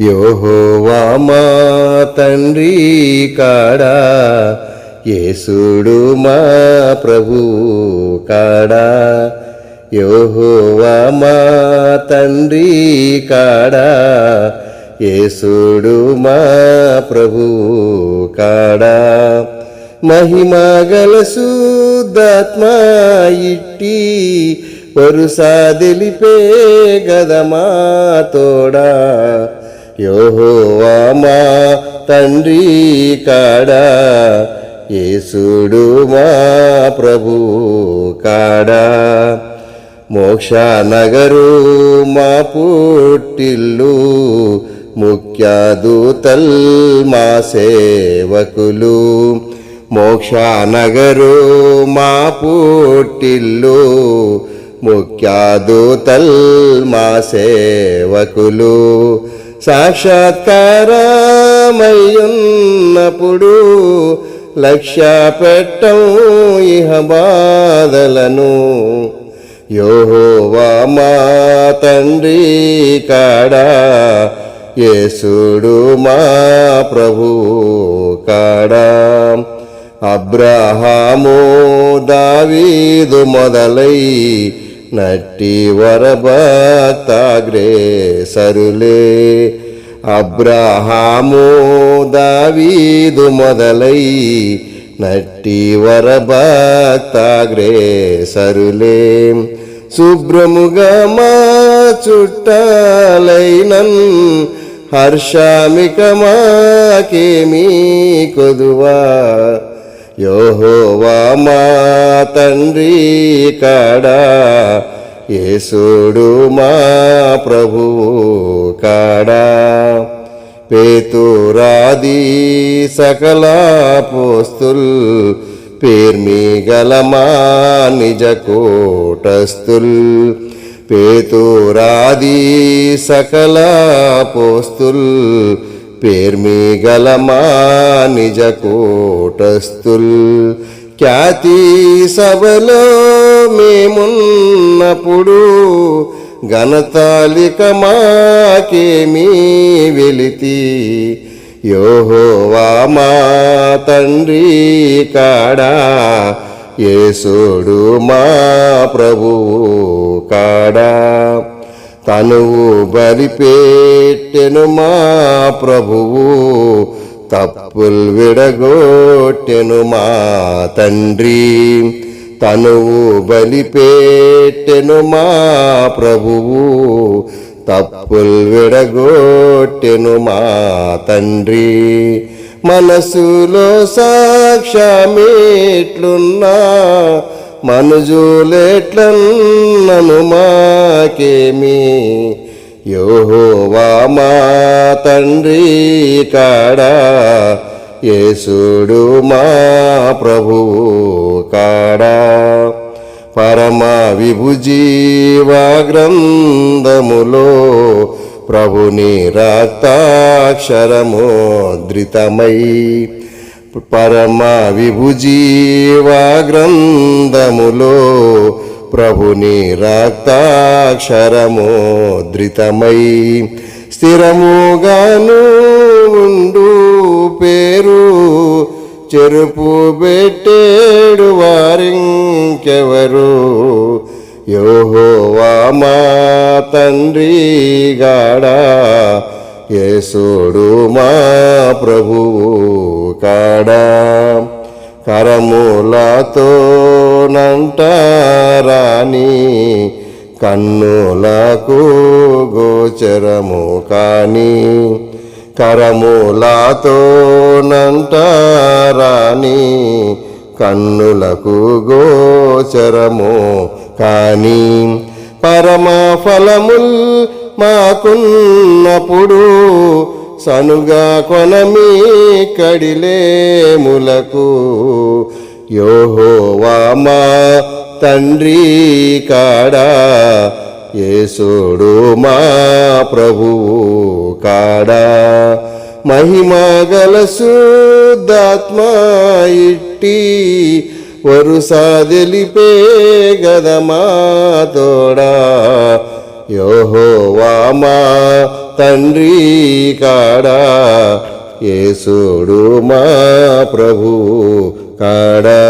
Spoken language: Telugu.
యోహోవా మా తండ్రి కాడా? యేసుడు మా ప్రభు కాడా? యోహోవా మా తండ్రి కాడా? యేసుడు మా ప్రభు కాడా? మహిమగల శుద్ధాత్మా ఇట్టి వరుసాదిలిపే గదమా తోడా? యోహోవామా తండ్రి కాడా? యేసుడు మా ప్రభు కాడా? మోక్షనగరు మా పుట్టిల్లు ముఖ్యదూతల్ మా సేవకులు. మోక్షనగరు మా పుట్టిల్లు ముఖ్యదూతల్ మా సేవకులు. సాక్షాత్కారమయ్యున్నప్పుడు లక్ష్య పెట్టం ఇహ బాధలను. యోహోవా మా తండ్రి కాడా యేసుడు మా ప్రభు కాడా. అబ్రహాము దావీదు మొదలై నట్టి వరభక్తాగ్రే సరులే. అబ్రహాము దావీదు మొదలై నట్టి వరభక్తాగ్రే సరులే. శుభ్రముగా మా చుట్టాలైనన్ హర్షామిక మాకేమీ కొదువా? యోహోవా మా తండ్రి కాడా యేసుడు మా ప్రభు కాడా. పేతురాది సకల పోస్తుల్ పేర్మి గలమా నిజ కోటస్తుల్ పేతురాది సకల పోస్తుల్ పేర్మీగలమా నిజ కోటస్థుల్ ఖ్యాతి సభలో మేమున్నప్పుడు ఘనతాలిక మాకేమీ వెలితి. యోహోవా మా తండ్రి కాడా యేసుడు మా ప్రభువు కాడా. తనువు బలిపెట్టెను మా ప్రభువు తప్పుల్ విడగొట్టెను మా తండ్రి. తనువు బలిపెట్టెను మా ప్రభువు తప్పుల్ విడగొట్టెను మా తండ్రి. మనసులో సాక్ష్యమేట్లున్నా మనుజులెట్లన్నను మాకేమి? యోహోవా మా తండ్రి కాడా? యేసుడు మా ప్రభువు కాడా? పరమ విభుజీవా గ్రంథములో ప్రభుని రక్తాక్షరమోద్రితమై పరమ విభుజీవా గ్రంథములో ప్రభుని రక్తాక్షరమోద్రితమై స్థిరముగాను ఉండు పేరు చెరుపు పెట్టేడు వారింకెవరు? యోహోవా మా తండ్రి గాడా యేసుడు మా ప్రభువు కాడా? కరములతో నంటారాని కన్నులకు గోచరము కాని కరములతో నంటారాని కన్నులకు గోచరము కాని పరమ ఫలముల్ మాకున్నప్పుడు సనుగా కొనమీ కడిలేములకు యోహోవా మా తండ్రి కాడా యేసుడు మా ప్రభువు కాడా. మహిమగల శుద్ధాత్మా ఇట్టి వరుసాదిలిపే గదమా తోడా. యోహోవామా తండ్రి కాడా యేసుడు మా ప్రభు కాడా.